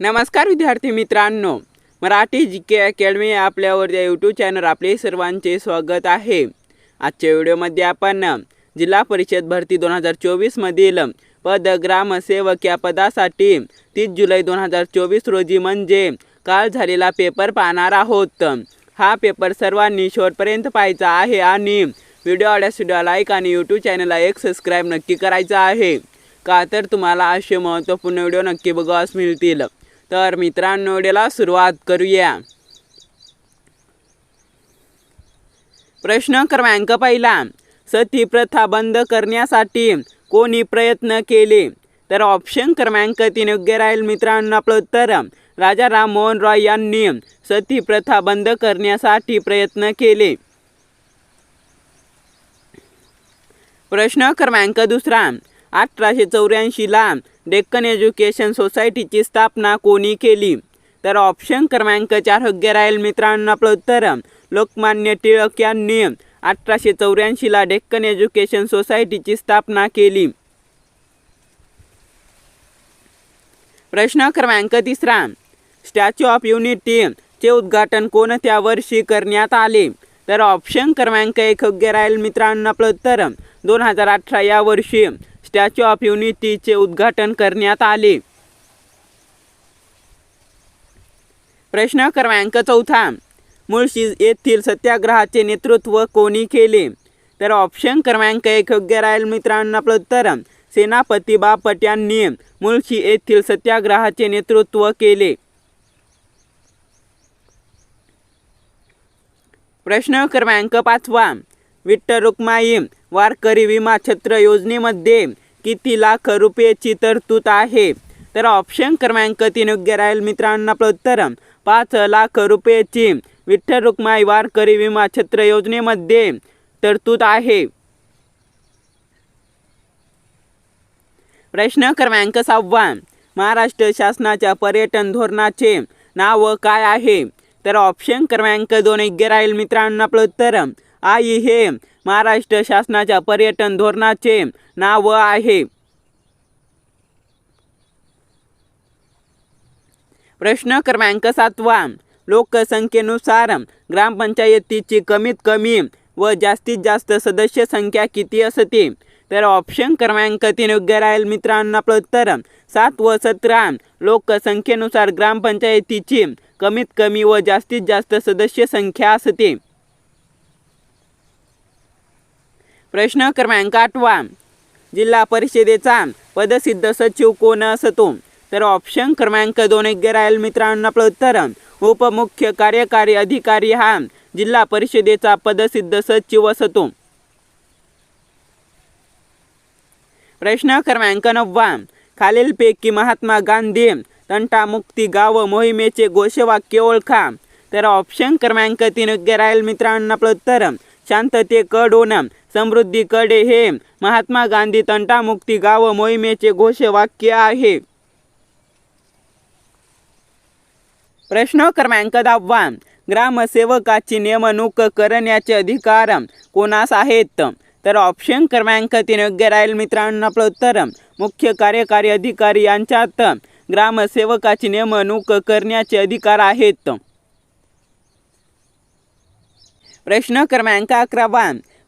नमस्कार विद्यार्थी मित्रांनो. मराठी जी के अकॅडमी आपल्यावर या यूट्यूब चॅनल आपले सर्वांचे स्वागत आहे. आजच्या व्हिडिओमध्ये आपण जिल्हा परिषद भरती दोन हजार चोवीसमधील पद ग्रामसेवक या पदासाठी तीस जुलै दोन हजार चोवीस रोजी म्हणजे काल झालेला पेपर पाहणार आहोत. हा पेपर सर्वांनी शेवटपर्यंत पाहायचा आहे आणि व्हिडिओ आवडल्यास व्हिडिओ लाईक आणि यूट्यूब चॅनलला एक सबस्क्राईब नक्की करायचा आहे. का तर तुम्हाला असे महत्त्वपूर्ण व्हिडिओ नक्की बघावास मिळतील. तर मित्रांनो व्हिडिओला सुरुवात करूया. प्रश्न क्रमांक पहिला. सती प्रथा बंद करण्यासाठी कोणी प्रयत्न केले? तर ऑप्शन क्रमांक तीन योग्य राहील मित्रांनो आपलं उत्तर. राजा राममोहन रॉय यांनी सती प्रथा बंद करण्यासाठी प्रयत्न केले. प्रश्न क्रमांक दुसरा. अठराशे चौऱ्याऐंशीला डेक्कन एज्युकेशन सोसायटीची स्थापना कोणी केली? तर ऑप्शन क्रमांक चार योग्य राहील मित्रांनो आपलं उत्तर लोकमान्य टिळक यांनी अठराशे चौऱ्याऐंशीला डेक्कन एज्युकेशन सोसायटीची स्थापना केली. प्रश्न क्रमांक तिसरा. स्टॅच्यू ऑफ युनिटी चे उद्घाटन कोणत्या वर्षी करण्यात आले? तर ऑप्शन क्रमांक एक योग्य राहील मित्रांनो आपलं उत्तर दोन हजार अठरा या वर्षी स्टॅच्यू ऑफ युनिटीचे उद्घाटन करण्यात आले. प्रश्न क्रमांक चौथा. मुळशी येथील सत्याग्रहाचे नेतृत्व कोणी केले? तर ऑप्शन क्रमांक एक योग्य राहील मित्रांनो आपलं उत्तर सेनापती बापट यांनी मुळशी येथील सत्याग्रहाचे नेतृत्व केले. प्रश्न क्रमांक पाचवा. विठ्ठल रुक्माई वारकरी विमा छत्र योजनेमध्ये किती लाख रुपयाची तरतूद आहे? तर ऑप्शन क्रमांक तीन योग्य राहील मित्रांना आपलं उत्तर. पाच लाख रुपयाची विठ्ठल रुक्माई वारकरी विमा छत्र योजनेमध्ये तरतूद आहे. प्रश्न क्रमांक सहावा. महाराष्ट्र शासनाच्या पर्यटन धोरणाचे नाव काय आहे? तर ऑप्शन क्रमांक दोन योग्य राहील मित्रांना आपलं उत्तर. आई हे महाराष्ट्र शासनाच्या पर्यटन धोरणाचे नाव आहे. प्रश्न क्रमांक सातवा. लोकसंख्येनुसार ग्रामपंचायतीची कमीत कमी व जास्तीत जास्त सदस्य संख्या किती असते? तर ऑप्शन क्रमांक तीन योग्य राहील मित्रांनो आपलं उत्तर. सात व सतरा. लोकसंख्येनुसार ग्रामपंचायतीची कमीत कमी व जास्तीत जास्त सदस्य संख्या असते. प्रश्न क्रमांक आठवा. जिल्हा परिषदेचा पदसिद्ध सचिव कोण असतो? तर ऑप्शन क्रमांक दोन योग्य राहील मित्रांनो आपलं उत्तर. उपमुख्य कार्यकारी अधिकारी हा जिल्हा परिषदेचा पदसिद्ध सचिव असतो. प्रश्न क्रमांक नववा. खालीलपैकी महात्मा गांधी तंटामुक्ती गाव मोहिमेचे घोषवाक्य ओळखा. तर ऑप्शन क्रमांक तीन योग्य राहील मित्रांनो आपलं उत्तर. शांततेकडून समृद्धीकडे हे महात्मा गांधी तंटामुक्ती गाव मोहिमेचे घोषवाक्य आहे. प्रश्न क्रमांक दहावा. ग्रामसेवकाची नेमणूक करण्याचे अधिकार कोणास आहेत? तर ऑप्शन क्रमांक तीन योग्य राहील मित्रांनो आपलं उत्तर मुख्य कार्यकारी अधिकारी यांच्यात ग्रामसेवकाची नेमणूक करण्याचे अधिकार आहेत. प्रश्न क्रमांक अकरावा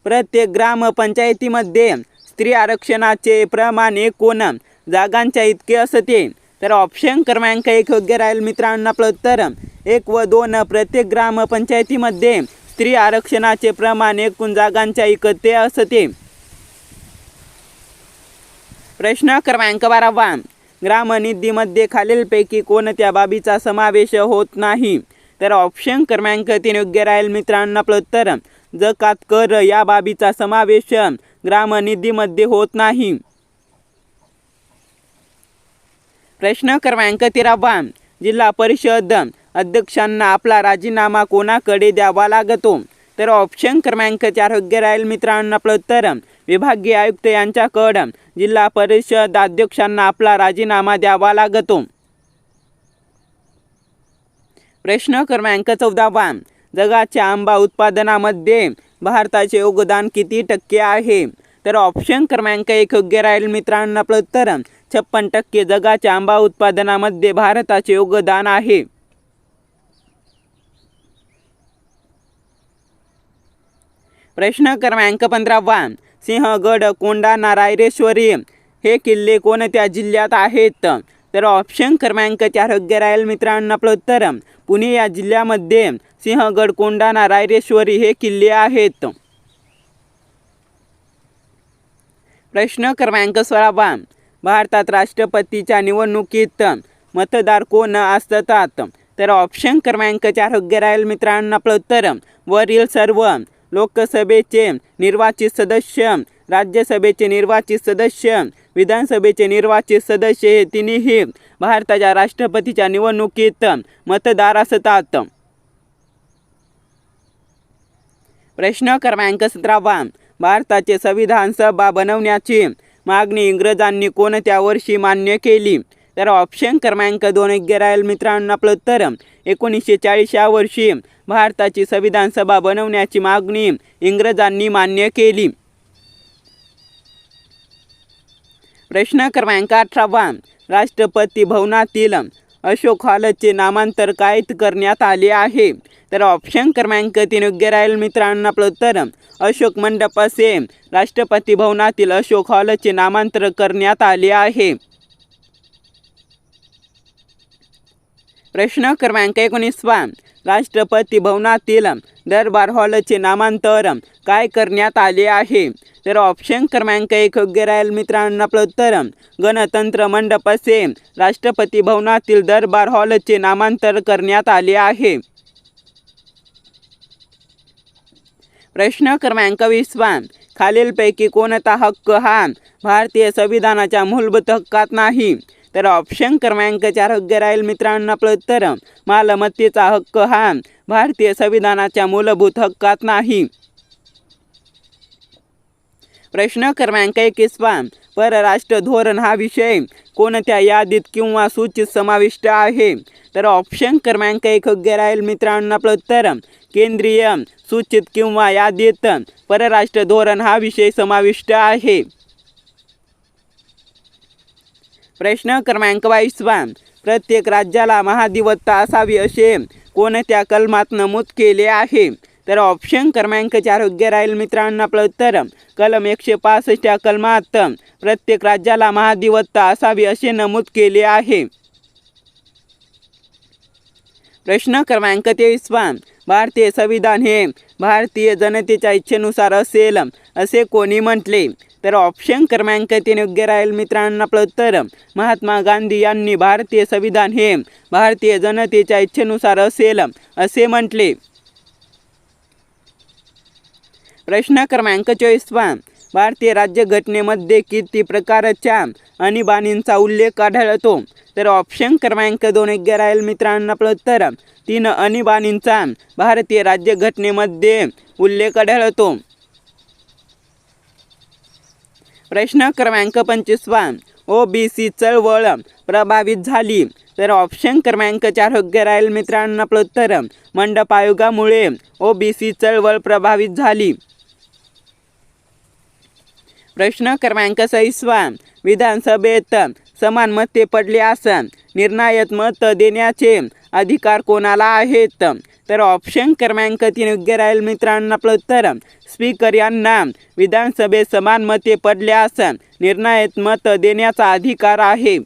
प्रत्येक ग्रामपंचायतीमध्ये स्त्री आरक्षणाचे प्रमाण एकूण जागांच्या इतके असते? तर ऑप्शन क्रमांक एक योग्य राहील मित्रांनो आपलं उत्तर एक व दोन प्रत्येक ग्रामपंचायतीमध्ये स्त्री आरक्षणाचे प्रमाण एकूण जागांच्या इकते असते? प्रश्न क्रमांक बारावा ग्रामनिधीमध्ये खालीलपैकी कोणत्या बाबीचा समावेश होत नाही? तर ऑप्शन क्रमांक तीन योग्य राहील मित्रांनो आपलं उत्तर. जकात कर या बाबीचा समावेश ग्रामनिधीमध्ये होत नाही. प्रश्न क्रमांक तेरावा. जिल्हा परिषद अध्यक्षांना आपला राजीनामा कोणाकडे द्यावा लागतो? तर ऑप्शन क्रमांक चार योग्य राहील मित्रांनो आपलं उत्तर. विभागीय आयुक्त यांच्याकडं जिल्हा परिषद अध्यक्षांना आपला राजीनामा द्यावा लागतो. प्रश्न क्रमांक चौदावा जगाच्या आंबा उत्पादनामध्ये भारताचे योगदान किती टक्के आहे? तर ऑप्शन क्रमांक एक योग्य राहील मित्रांनो. आपलं उत्तर छप्पन टक्के जगाच्या आंबा उत्पादनामध्ये भारताचे योगदान आहे. प्रश्न क्रमांक पंधरावा सिंहगड कोंडा रायरेश्वरी हे किल्ले कोणत्या जिल्ह्यात आहेत? तर ऑप्शन क्रमांक चार योग्य राहील मित्रांनो आपलं उत्तर पुणे या जिल्ह्यामध्ये सिंहगड कोंढाणा रायरेश्वरी हे किल्ले आहेत. प्रश्न क्रमांक सोळावा. भारतात राष्ट्रपतीच्या निवडणुकीत मतदार कोण असतात? तर ऑप्शन क्रमांक चार योग्य राहील मित्रांनो आपलं उत्तर वरील सर्व लोकसभेचे निर्वाचित सदस्य राज्यसभेचे निर्वाचित सदस्य विधानसभेचे निर्वाचित सदस्य हे तिन्ही भारताच्या राष्ट्रपतीच्या निवडणुकीत मतदार असतात प्रश्न क्रमांक सतरावा. भारताचे संविधान सभा बनवण्याची मागणी इंग्रजांनी कोणत्या वर्षी मान्य केली? तर ऑप्शन क्रमांक दोन योग्य मित्रांनो आपलं उत्तर. एकोणीसशे चाळीस या वर्षी भारताची संविधान सभा बनवण्याची मागणी इंग्रजांनी मान्य केली. प्रश्न क्रमांक अठरावा राष्ट्रपती भवनातील अशोक हॉलचे नामांतर काय करण्यात आले आहे. तर ऑप्शन क्रमांक तीन योग्य राहील मित्रांनो आपलं उत्तर अशोक मंडप असे राष्ट्रपती भवनातील अशोक हॉलचे नामांतर करण्यात आले आहे. प्रश्न क्रमांक एकोणीसवा. राष्ट्रपती भवनातील दरबार हॉलचे नामांतर काय करण्यात आले आहे? तर ऑप्शन क्रमांक एक योग्य राहील मित्रांनो. आपलं उत्तर गणतंत्र मंडप असे राष्ट्रपती भवनातील दरबार हॉलचे नामांतर करण्यात आले आहे. प्रश्न क्रमांक वीसवा खालीलपैकी कोणता हक्क हा भारतीय संविधानाच्या मूलभूत हक्कात नाही? तर ऑप्शन क्रमांक चार योग्य राहील मित्रांनो आपलं उत्तर मालमत्तेचा हक्क हा भारतीय संविधानाच्या मूलभूत हक्कात नाही. प्रश्न क्रमांक एकवीसवा परराष्ट्र धोरण हा विषय कोणत्या यादीत किंवा सूचीत समाविष्ट आहे? तर ऑप्शन क्रमांक एक योग्य राहील मित्रांनो आपलं उत्तर केंद्रीय सूचित किंवा यादीत परराष्ट्र धोरण हा विषय समाविष्ट आहे. प्रश्न क्रमांक बावीसवा. प्रत्येक राज्याला महाधिवत्ता असावी असे कोणत्या कलमात नमूद केले आहे? तर ऑप्शन क्रमांक चार योग्य राहील मित्रांनो आपलं उत्तर. कलम एकशे पासष्ट या कलमात प्रत्येक राज्याला महाधिवत्ता असावी असे नमूद केले आहे. प्रश्न क्रमांक तेवीसवा. भारतीय संविधान हे भारतीय जनतेच्या इच्छेनुसार असेल असे कोणी म्हटले? तर ऑप्शन क्रमांक तीन योग्य राहील मित्रांनो. आपलं उत्तर महात्मा गांधी यांनी भारतीय संविधान हे भारतीय जनतेच्या इच्छेनुसार असेल असे म्हटले. प्रश्न क्रमांक चोवीसवा. भारतीय राज्यघटनेमध्ये किती प्रकारच्या आणीबाणींचा उल्लेख आढळतो? तर ऑप्शन क्रमांक दोन योग्य राहील मित्रांनो. आपलं उत्तर तीन आणीबाणींचा भारतीय राज्यघटनेमध्ये उल्लेख आढळतो. प्रश्न क्रमांक पंचवीसवा ओ बी सी चळवळ. प्रभावित झाली. तर ऑप्शन क्रमांक चार योग्य राहील मित्रांनो आपलं उत्तर. मंडप आयोगामुळे ओ बी सी चळवळ प्रभावित झाली. प्रश्न क्रमांक सहीसवा विधानसभेत समान मते पडल्यास निर्णायक मत देण्याचे अधिकार कोणाला आहेत? तर ऑप्शन क्रमांक तीन योग्य राहील मित्रांना आपलं उत्तर. स्पीकर यांना विधानसभेत समान मते पडल्यास निर्णायक मत देण्याचा अधिकार आहे.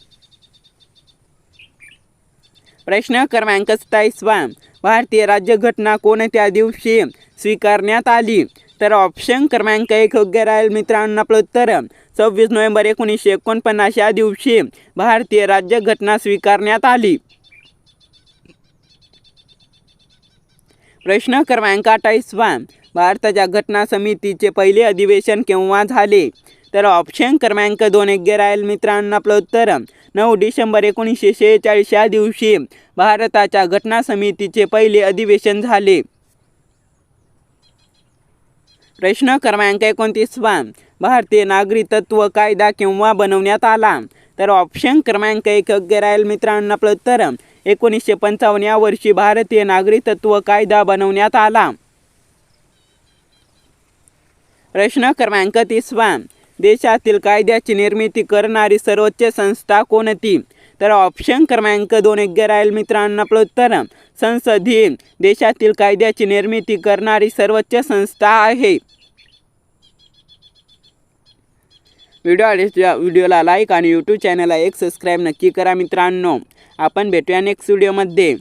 प्रश्न क्रमांक सत्तावीसवा. भारतीय राज्यघटना कोणत्या दिवशी स्वीकारण्यात आली? तर ऑप्शन क्रमांक एक योग्य राहील मित्रांनो आपलं उत्तर. सव्वीस नोव्हेंबर एकोणीसशे एकोणपन्नास या दिवशी भारतीय राज्यघटना स्वीकारण्यात आली. प्रश्न क्रमांक अठ्ठावीसवा भारताच्या घटना समितीचे पहिले अधिवेशन केव्हा झाले? तर ऑप्शन क्रमांक दोन योग्य राहील मित्रांनो आपलं उत्तर. नऊ डिसेंबर एकोणीसशे शेहेचाळीस या दिवशी भारताच्या घटना समितीचे पहिले अधिवेशन झाले. प्रश्न क्रमांक एकोणतीसवा भारतीय नागरिकत्व कायदा केव्हा बनवण्यात आला? तर ऑप्शन क्रमांक एक योग्य राहील मित्रांनो आपलं. उत्तर एकोणीसशे पंचावन्न या वर्षी भारतीय नागरिकत्व कायदा बनवण्यात आला. प्रश्न क्रमांक तीसवा देशातील कायद्याची निर्मिती करणारी सर्वोच्च संस्था कोणती? तर ऑप्शन क्रमांक दोन योग्य राहील मित्रांनो आपलं उत्तर संसद ही देशातील कायद्याची निर्मिती करणारी सर्वोच्च संस्था आहे. व्हिडिओ आवडल्यास व्हिडिओला लाईक आणि यूट्यूब चॅनलला एक सबस्क्राईब नक्की करा मित्रांनो. आपण भेटूया नेक्स्ट व्हिडिओमध्ये